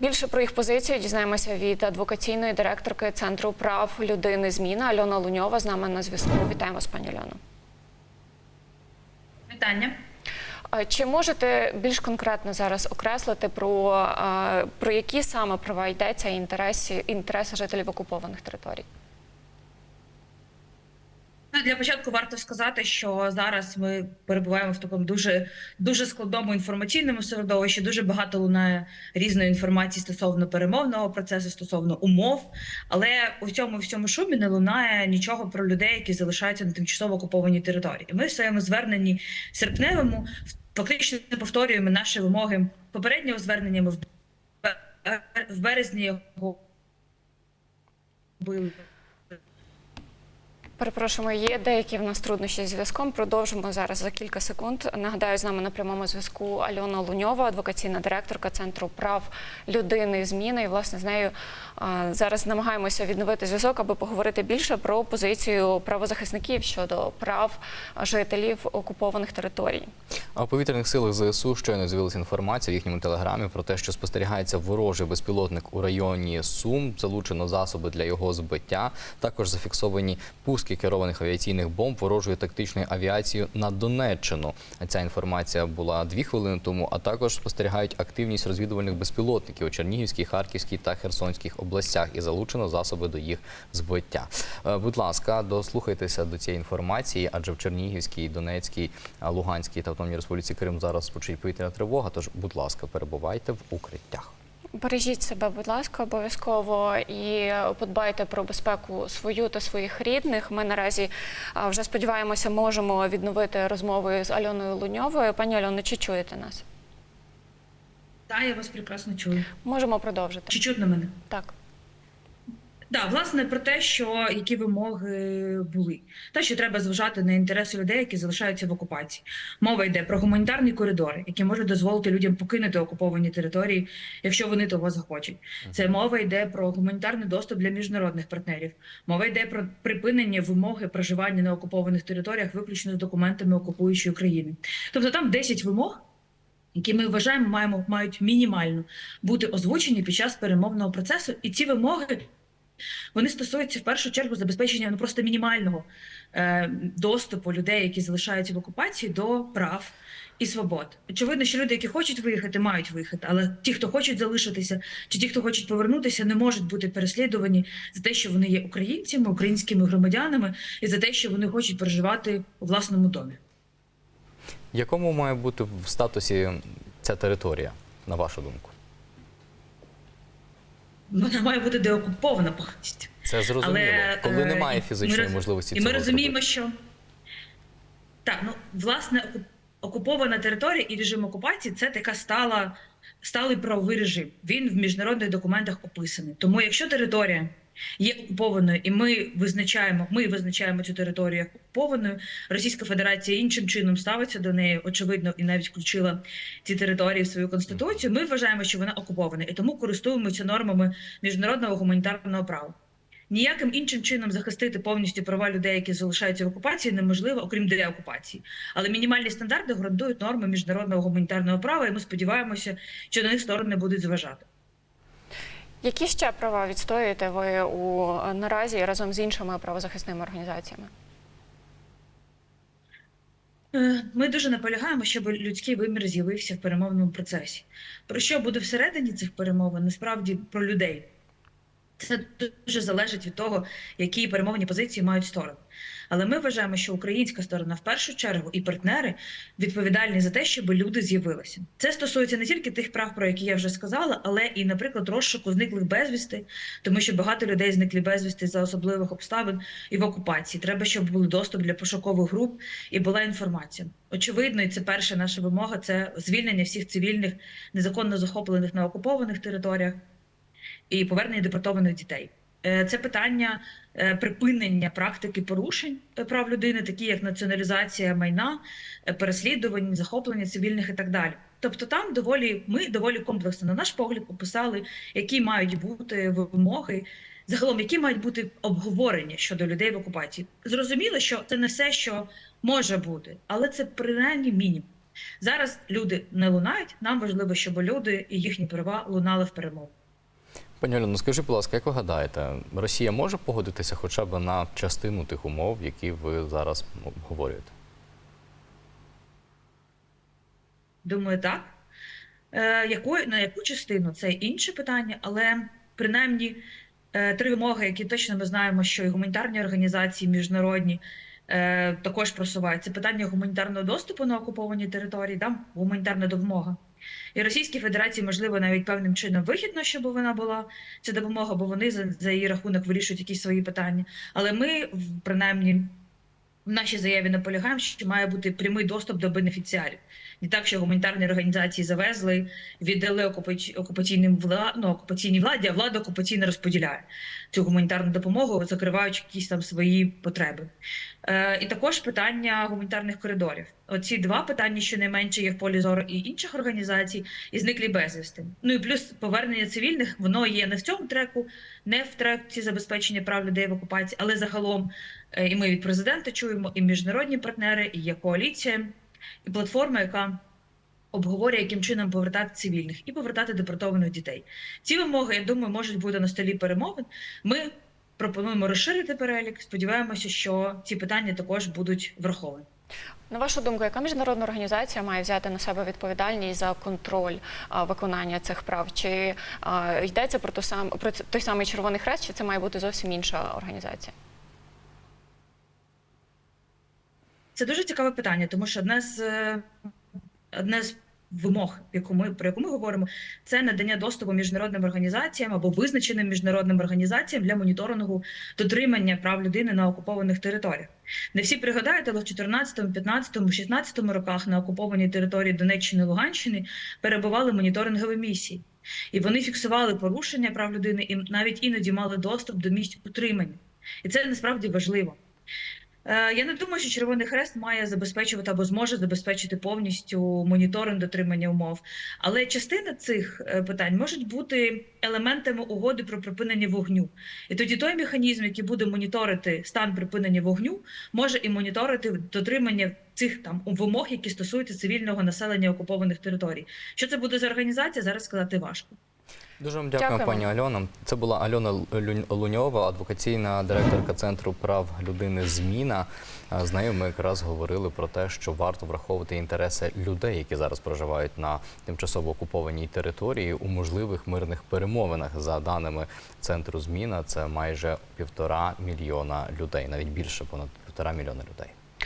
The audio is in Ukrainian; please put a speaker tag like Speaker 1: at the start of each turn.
Speaker 1: Більше про їх позицію дізнаємося від адвокаційної директорки Центру прав людини зміна Альона Луньова з нами на зв'язку. Вітаємо вас, пані Альоно.
Speaker 2: Вітання.
Speaker 1: Чи можете більш конкретно зараз окреслити про, про які саме права йдеться і інтереси, інтереси жителів окупованих територій?
Speaker 2: Для початку варто сказати, що зараз ми перебуваємо в такому дуже дуже складному інформаційному середовищі. Дуже багато лунає різної інформації стосовно перемовного процесу, стосовно умов. Але у цьому всьому шумі не лунає нічого про людей, які залишаються на тимчасово окупованій території. Ми в своєму зверненні серпневому фактично повторюємо наші вимоги попереднього звернення. Ми в бе- в березні його були.
Speaker 1: Перепрошуємо, є деякі в нас труднощі з зв'язком. Продовжимо зараз за кілька секунд. Нагадаю, з нами на прямому зв'язку Альона Луньова, адвокаційна директорка Центру прав людини зміни. І власне з нею зараз намагаємося відновити зв'язок, аби поговорити більше про позицію правозахисників щодо прав жителів окупованих територій.
Speaker 3: А у повітряних силах ЗСУ щойно з'явилася інформація в їхньому телеграмі про те, що спостерігається ворожий безпілотник у районі Сум. Залучено засоби для його збиття. Також зафіксовані пуски керованих авіаційних бомб ворожою тактичною авіацією на Донеччину. Ця інформація була дві хвилини тому. А також спостерігають активність розвідувальних безпілотників у Чернігівській, Харківській та Херсонських областях і залучено засоби до їх збиття. Е, Будь ласка, дослухайтеся до цієї інформації, адже в Чернігівській, Донецькій, Луганській та Автономній Республіці Крим зараз звучить повітряна тривога. Тож, будь ласка, перебувайте в укриттях.
Speaker 1: Бережіть себе, будь ласка, обов'язково і подбайте про безпеку свою та своїх рідних. Ми наразі вже сподіваємося, можемо відновити розмови з Альоною Луньовою. Пані Альоно, чи чуєте нас?
Speaker 2: Так, я вас прекрасно чую.
Speaker 1: Можемо продовжити.
Speaker 2: Чи чутно мене?
Speaker 1: Так.
Speaker 2: Да, власне про те, що які вимоги були, те, що треба зважати на інтереси людей, які залишаються в окупації. Мова йде про гуманітарні коридори, які можуть дозволити людям покинути окуповані території, якщо вони того захочуть. Це мова йде про гуманітарний доступ для міжнародних партнерів. Мова йде про припинення вимоги проживання на окупованих територіях, виключно з документами окупуючої країни. Тобто там 10 вимог. Які ми вважаємо, маємо мають мінімально бути озвучені під час перемовного процесу, і ці вимоги вони стосуються в першу чергу забезпечення ну просто мінімального е, доступу людей, які залишаються в окупації, до прав і свобод. Очевидно, що люди, які хочуть виїхати, мають виїхати, але ті, хто хочуть залишитися, чи ті, хто хочуть повернутися, не можуть бути переслідувані за те, що вони є українцями, українськими громадянами, і за те, що вони хочуть проживати у власному домі.
Speaker 3: Якому має бути в статусі ця територія, на вашу думку?
Speaker 2: Вона має бути деокупована повністю.
Speaker 3: Це зрозуміло,
Speaker 2: Але,
Speaker 3: коли
Speaker 2: е,
Speaker 3: немає фізичної
Speaker 2: ми
Speaker 3: можливості
Speaker 2: І ми
Speaker 3: цього
Speaker 2: розуміємо,
Speaker 3: зробити.
Speaker 2: що так, ну власне, окупована територія і режим окупації це така стала сталий правовий режим. Він в міжнародних документах описаний. Тому, якщо територія є окупованою, і ми визначаємо, ми визначаємо цю територію як окупованою, Російська Федерація іншим чином ставиться до неї, очевидно, і навіть включила ці території в свою конституцію. Ми вважаємо, що вона окупована, і тому користуємося нормами міжнародного гуманітарного права. Ніяким іншим чином захистити повністю права людей, які залишаються в окупації, неможливо, окрім деокупації. Але мінімальні стандарти гарантують норми міжнародного гуманітарного права, і ми сподіваємося, що на них сторони будуть зважати.
Speaker 1: Які ще права відстоюєте ви у наразі разом з іншими правозахисними організаціями?
Speaker 2: Е, Ми дуже наполягаємо, щоб людський вимір з'явився в перемовному процесі. Про що буде всередині цих перемовин? Насправді про людей. Це дуже залежить від того, які перемовні позиції мають сторони. Але ми вважаємо, що українська сторона в першу чергу і партнери відповідальні за те, щоб люди з'явилися. Це стосується не тільки тих прав, про які я вже сказала, але і, наприклад, розшуку зниклих безвісти, тому що багато людей зникли безвісти за особливих обставин і в окупації. Треба, щоб був доступ для пошукових груп і була інформація. Очевидно, і це перша наша вимога: це звільнення всіх цивільних незаконно захоплених на окупованих територіях і повернення депортованих дітей. Е, Це питання е, припинення практики порушень е, прав людини, такі як націоналізація майна, переслідувань, захоплення цивільних і так далі. Тобто, там доволі ми доволі комплексно, на наш погляд, описали, які мають бути вимоги. Загалом, які мають бути обговорення щодо людей в окупації, зрозуміло, що це не все, що може бути, але це принаймні мінімум. Зараз люди не лунають. Нам важливо, щоб люди і їхні права лунали в перемогу.
Speaker 3: Пані Альоно, скажіть, будь ласка, як ви гадаєте, Росія може погодитися хоча б на частину тих умов, які ви зараз обговорюєте?
Speaker 2: Думаю, так. Е, якою, на яку частину це інше питання, але принаймні е, три вимоги, які точно ми знаємо, що і гуманітарні організації міжнародні е, також просувають. Це питання гуманітарного доступу на окуповані території, да? гуманітарна допомога. І Російській Федерації, можливо, навіть певним чином вигідно, щоб вона була ця допомога, бо вони за, за її рахунок вирішують якісь свої питання. Але ми, принаймні, в нашій заяві наполягаємо, що має бути прямий доступ до бенефіціарів. Не так, що гуманітарні організації завезли, віддали окупаційним вла... ну, окупаційній владі, а влада окупаційно розподіляє цю гуманітарну допомогу, закриваючи якісь там свої потреби. Е, і також питання гуманітарних коридорів. Оці два питання, щонайменше є в полі зору і інших організацій, і зниклі безвісти. Ну і плюс повернення цивільних, воно є не в цьому треку, не в треці забезпечення прав людей в окупації, але загалом і ми від президента чуємо, і міжнародні партнери, і є коаліція, і платформа, яка обговорює, яким чином повертати цивільних і повертати депортованих дітей. Ці вимоги, я думаю, можуть бути на столі перемовин. Ми пропонуємо розширити перелік. Сподіваємося, що ці питання також будуть враховані.
Speaker 1: На вашу думку, яка міжнародна організація має взяти на себе відповідальність за контроль а, виконання цих прав? Чи а, йдеться про, ту сам, про той самий Червоний Хрест, чи це має бути зовсім інша організація?
Speaker 2: Це дуже цікаве питання, тому що одне з е, одне з вимог, яку ми про яку ми говоримо, це надання доступу міжнародним організаціям або визначеним міжнародним організаціям для моніторингу дотримання прав людини на окупованих територіях. Не всі пригадають, але в 14, 15, 16 роках на окупованій території Донеччини і Луганщини перебували моніторингові місії. І вони фіксували порушення прав людини і навіть іноді мали доступ до місць утримання. І це насправді важливо. Е, Я не думаю, що Червоний Хрест має забезпечувати або зможе забезпечити повністю моніторинг дотримання умов. Але частина цих е, питань можуть бути елементами угоди про припинення вогню. І тоді той механізм, який буде моніторити стан припинення вогню, може і моніторити дотримання цих там вимог, які стосуються цивільного населення окупованих територій. Що це буде за організація? Зараз сказати важко.
Speaker 3: Дуже вам дякуємо,
Speaker 1: Дякуємо.
Speaker 3: пані Альона. Це була Альона Луньова, адвокаційна директорка Центру прав людини Зміна. З нею ми якраз говорили про те, що варто враховувати інтереси людей, які зараз проживають на тимчасово окупованій території у можливих мирних перемовинах. За даними центру Зміна, це майже півтора мільйона людей, навіть більше понад півтора мільйона людей.